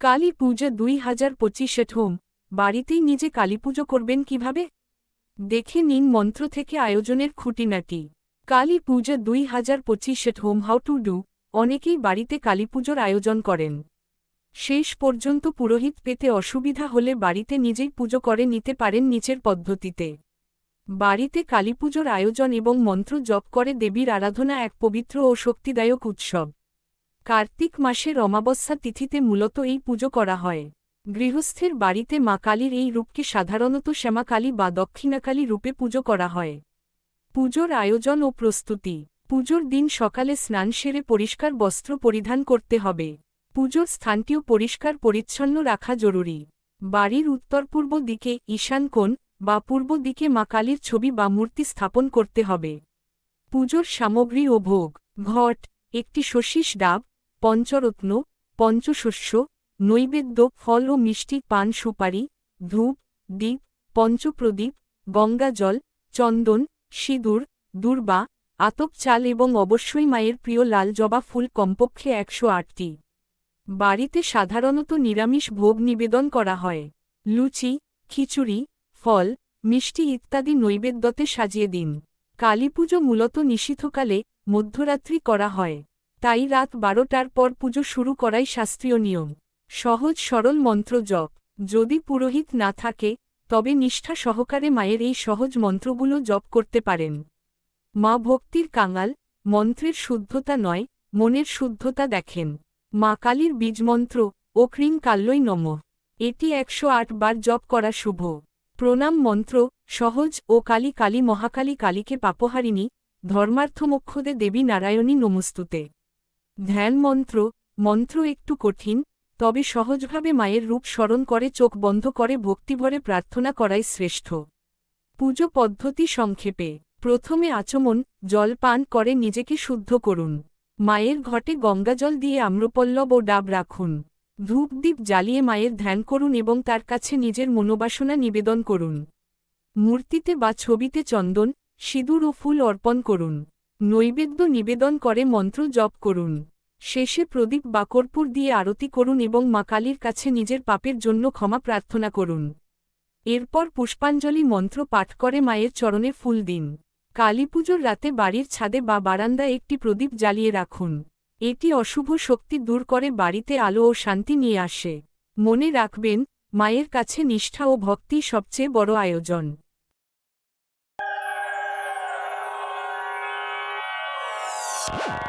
কালী পূজা দুই হাজার পঁচিশে হোম বাড়িতেই নিজে কালীপুজো করবেন কীভাবে? দেখে নিন মন্ত্র থেকে আয়োজনের খুঁটিনাটি। কালী পূজা দুই হাজার পঁচিশে হোম হাউ টু ডু অনেকেই বাড়িতে কালীপুজোর আয়োজন করেন। শেষ পর্যন্ত পুরোহিত পেতে অসুবিধা হলে বাড়িতে নিজেই পুজো করে নিতে পারেন নিচের পদ্ধতিতে। বাড়িতে কালীপুজোর আয়োজন এবং মন্ত্র জপ করে দেবীর আরাধনা এক পবিত্র ও শক্তিদায়ক উৎসব। কার্তিক মাসের অমাবস্যা তিথিতে মূলত এই পুজো করা হয়। গৃহস্থের বাড়িতে মা কালীর এই রূপকে সাধারণত শ্যামাকালী বা দক্ষিণাকালী রূপে পুজো করা হয়। পুজোর আয়োজন ও প্রস্তুতি। পুজোর দিন সকালে স্নান সেরে পরিষ্কার বস্ত্র পরিধান করতে হবে। পুজোর স্থানটিও পরিষ্কার পরিচ্ছন্ন রাখা জরুরি। বাড়ির উত্তর পূর্ব দিকে ঈশান কোণ বা পূর্ব দিকে মা কালীর ছবি বা মূর্তি স্থাপন করতে হবে। পুজোর সামগ্রী ও ভোগ। ঘট, একটি শশীষ ডাব পঞ্চরত্ন, পঞ্চশস্য, নৈবেদ্য, ফল ও মিষ্টি, পান, সুপারি, ধূপ দ্বীপ পঞ্চপ্রদীপ গঙ্গাজল চন্দন, সিঁদুর, দুর্বা, আতপ চাল এবং অবশ্যই মায়ের প্রিয় লাল জবা ফুল কমপক্ষে একশো আটটি। বাড়িতে সাধারণত নিরামিষ ভোগ নিবেদন করা হয়। লুচি, খিচুড়ি, ফল, মিষ্টি ইত্যাদি নৈবেদ্যতে সাজিয়ে দিন। কালীপুজো মূলত নিষিদ্ধকালে মধ্যরাত্রি করা হয়। তাই রাত বারোটার পর পুজো শুরু করাই শাস্ত্রীয় নিয়ম। সহজ সরল মন্ত্র জপ। যদি পুরোহিত না থাকে, তবে নিষ্ঠা সহকারে মায়ের এই সহজ মন্ত্রগুলো জপ করতে পারেন। মা ভক্তির কাঙাল, মন্ত্রের শুদ্ধতা নয়, মনের শুদ্ধতা দেখেন। মা কালীর বীজমন্ত্র ও ক্রিং কাল্যই নম। এটি একশো আট বার জপ করা শুভ। প্রণাম মন্ত্র, সহজ ও কালী কালী মহাকালী কালীকে পাপহারিণী ধর্মার্থমক্ষদে দেবী নারায়ণী নমস্তুতে। ধ্যান মন্ত্র মন্ত্র একটু কঠিন, তবে সহজভাবে মায়ের রূপ স্মরণ করে চোখ বন্ধ করে ভক্তিভরে প্রার্থনা করাই শ্রেষ্ঠ। পুজো পদ্ধতি সংক্ষেপে। প্রথমে আচমন, জল পান করে নিজেকে শুদ্ধ করুন। মায়ের ঘটে গঙ্গাজল দিয়ে আম্রপল্লব ও ডাব রাখুন। ধূপদীপ জ্বালিয়ে মায়ের ধ্যান করুন এবং তার কাছে নিজের মনোবাসনা নিবেদন করুন। মূর্তিতে বা ছবিতে চন্দন, সিঁদুর ও ফুল অর্পণ করুন। নৈবেদ্য নিবেদন করে মন্ত্র জপ করুন। শেষে প্রদীপ বা কর্পূর দিয়ে আরতি করুন এবং মা কালীর কাছে নিজের পাপের জন্য ক্ষমা প্রার্থনা করুন। এরপর পুষ্পাঞ্জলি মন্ত্র পাঠ করে মায়ের চরণে ফুল দিন। কালীপুজোর রাতে বাড়ির ছাদে বা বারান্দায় একটি প্রদীপ জ্বালিয়ে রাখুন। এটি অশুভ শক্তি দূর করে বাড়িতে আলো ও শান্তি নিয়ে আসে। মনে রাখবেন, মায়ের কাছে নিষ্ঠা ও ভক্তি সবচেয়ে বড় আয়োজন। Podcast.